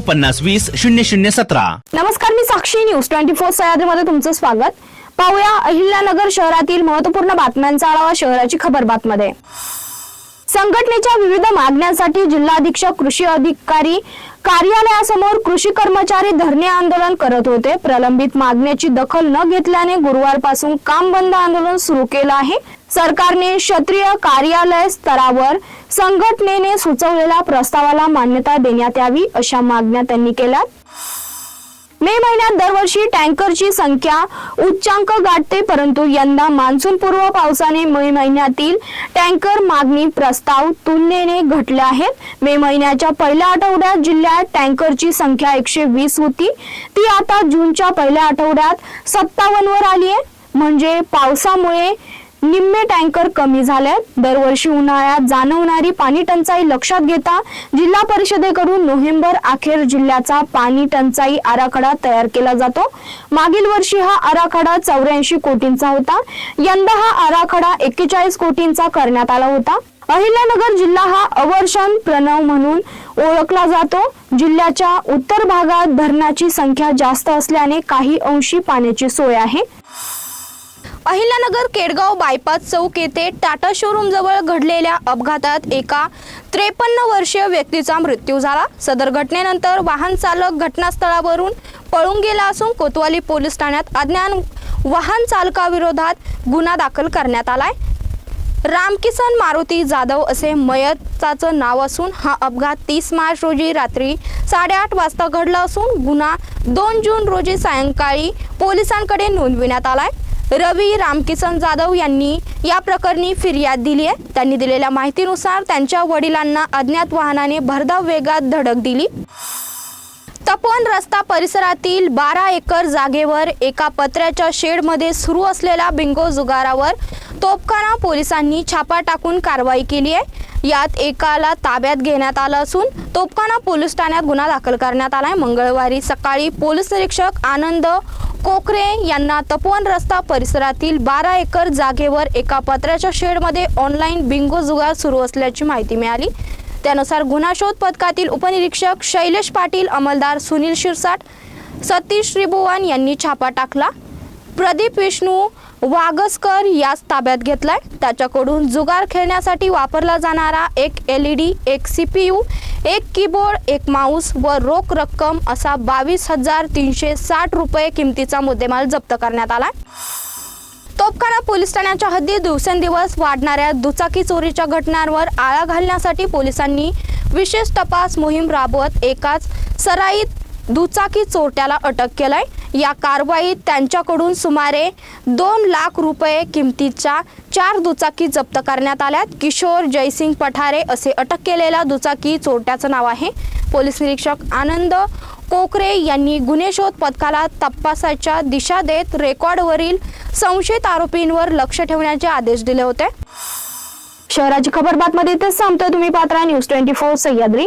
पन्नास वीस शून्य शून्य सतरा. नमस्कार मी Sakshi news twenty four Sahyadri मध्ये तुमचं स्वागत. पाहूया अहिल्यानगर शहरातील महत्त्वपूर्ण बातम्यांचा आढावा शहराची खबर बातमध्ये संघटनेच्या विविध मागण्यांसाठी जिल्हा अधीक्षक कृषी अधिकारी कार्यालयासमोर कृषी कर्मचारी धरणे आंदोलन करत होते. प्रलंबित मागण्याची दखल न घेतल्याने गुरुवारपासून काम बंद आंदोलन सुरू केलं आहे. सरकारने क्षेत्रीय कार्यालय स्तरावर संघटनेने सुचवलेल्या प्रस्तावाला मान्यता देण्यात यावी अशा मागण्या त्यांनी केल्या मे महिन्यात दरवर्षी टँकरची संख्या उच्चांक गाठते परंतु यंदा मान्सूनपूर्व पावसाने मे महिन्यातील टँकर मागणी प्रस्ताव तुलनेने घटले आहेत. मे महिन्याच्या पहिल्या आठवड्यात जिल्ह्यात टँकरची संख्या एकशे वीस होती. ती आता जूनच्या पहिल्या आठवड्यात सत्तावन्न वर आली आहे. म्हणजे पावसामुळे निम्मे टँकर कमी झाले दरवर्षी उन्हाळ्यात जाणवणारी पाणी टंचाई लक्षात घेता जिल्हा परिषदेकडून नोव्हेंबर अखेर जिल्ह्याचा पाणी टंचाई आराखडा तयार केला जातो. मागील वर्षी हा आराखडा चौऱ्याऐंशी कोटींचा होता. यंदा हा आराखडा एक्केचाळीस कोटींचा करण्यात आला होता. अहिल्यानगर जिल्हा हा अवर्षण प्रणव म्हणून ओळखला जातो. जिल्ह्याच्या उत्तर भागात धरणाची संख्या जास्त असल्याने काही अंशी पाण्याची सोय आहे. अहिल्यानगर केडगाव बायपास चौक येथे टाटा शोरूम जवळ घडलेल्या अपघातात एका त्रेपन्न वर्षीय व्यक्तीचा मृत्यू झाला. सदर घटनेनंतर वाहन चालक घटनास्थळावरून पळून गेला असून कोतवाली पोलीस ठाण्यात अज्ञान वाहन चालकाविरोधात गुन्हा दाखल करण्यात आलाय. रामकिसन मारुती जाधव असे मयताचं नाव असून हा अपघात तीस मार्च रोजी रात्री साडेआठ वाजता घडला असून गुन्हा दोन जून रोजी सायंकाळी पोलिसांकडे नोंदविण्यात आलाय. रवी रामकिसन जाधव यांनी या प्रकरणी फिर्याद दिली आहे. त्यांनी दिलेल्या माहितीनुसार त्यांच्या वडिलांना अज्ञात वाहनाने भरधाव वेगात धडक दिली. तपोवन रस्ता परिसरातील बारा एकर जागेवर एका पत्र्याच्या शेडमध्ये सुरू असलेल्या बिंगो जुगारावर तोपखाना पोलिसांनी छापा टाकून कारवाई केली आहे. यात एकाला ताब्यात घेण्यात आलं असून तोपखाना पोलीस ठाण्यात गुन्हा दाखल करण्यात आलाय. मंगळवारी सकाळी पोलीस निरीक्षक आनंद कोकरे यांना तपोवन रस्ता परिसरातील बारा एकर जागेवर एका पत्र्याच्या शेडमध्ये ऑनलाईन बिंगो जुगार सुरू असल्याची माहिती मिळाली. त्यानुसार गुन्हा शोध पथकातील उपनिरीक्षक शैलेश पाटील अंमलदार सुनील शिरसाट सतीश श्रीभुवन यांनी छापा टाकला. प्रदीप विष्णू वागसकर याच ताब्यात घेतलाय. त्याच्याकडून जुगार खेळण्यासाठी वापरला जाणारा एक एल ई डी एक सी पी यू एक कीबोर्ड एक माऊस व रोख रक्कम असा बावीस हजार तीनशे साठ रुपये किमतीचा मुद्देमाल जप्त करण्यात आला. तोपखाना पोलीस ठाण्याच्या हद्दीत दिवसेंदिवस वाढणाऱ्या दुचाकी चोरीच्या घटनांवर आळा घालण्यासाठी पोलिसांनी विशेष तपास मोहीम राबवत एकाच सराईत दुचाकी चोरट्याला अटक केलाय. या कारवाईत त्यांच्याकडून सुमारे दोन लाख रुपये किमतीच्या चार दुचाकी जप्त करण्यात आल्यात. किशोर जयसिंग पठारे असे अटक केलेल्या दुचाकी चोरट्याचं नाव आहे. पोलीस निरीक्षक आनंद कोकरे यांनी गुन्हे शोध पथकाला तपासाच्या दिशा देत रेकॉर्डवरील संशयित आरोपींवर लक्ष ठेवण्याचे आदेश दिले होते. शहराची खबर बातमध्ये इथेच संपतोय तुम्ही Patra. News twenty four Sahyadri.